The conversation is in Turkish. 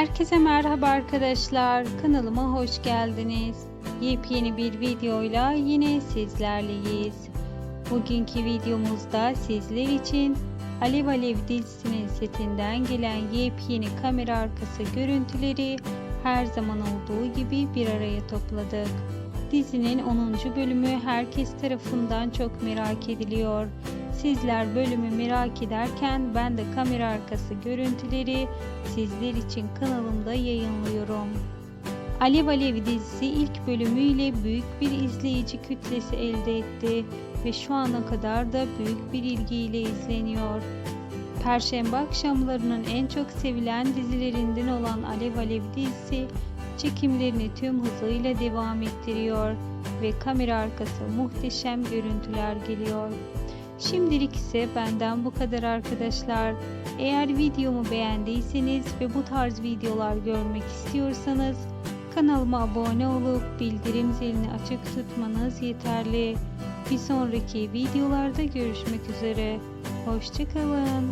Herkese merhaba arkadaşlar. Kanalıma hoş geldiniz. Yepyeni bir videoyla yine sizlerleyiz. Bugünkü videomuzda sizler için Alev Alev dizisinin setinden gelen yepyeni kamera arkası görüntüleri her zaman olduğu gibi bir araya topladık. Dizinin 10. bölümü herkes tarafından çok merak ediliyor. Sizler bölümü merak ederken ben de kamera arkası görüntüleri sizler için kanalımda yayınlıyorum. Alev Alev dizisi ilk bölümüyle büyük bir izleyici kütlesi elde etti ve şu ana kadar da büyük bir ilgiyle izleniyor. Perşembe akşamlarının en çok sevilen dizilerinden olan Alev Alev dizisi çekimlerini tüm hızıyla devam ettiriyor ve kamera arkası muhteşem görüntüler geliyor. Şimdilik ise benden bu kadar arkadaşlar. Eğer videomu beğendiyseniz ve bu tarz videolar görmek istiyorsanız kanalıma abone olup bildirim zilini açık tutmanız yeterli. Bir sonraki videolarda görüşmek üzere. Hoşçakalın.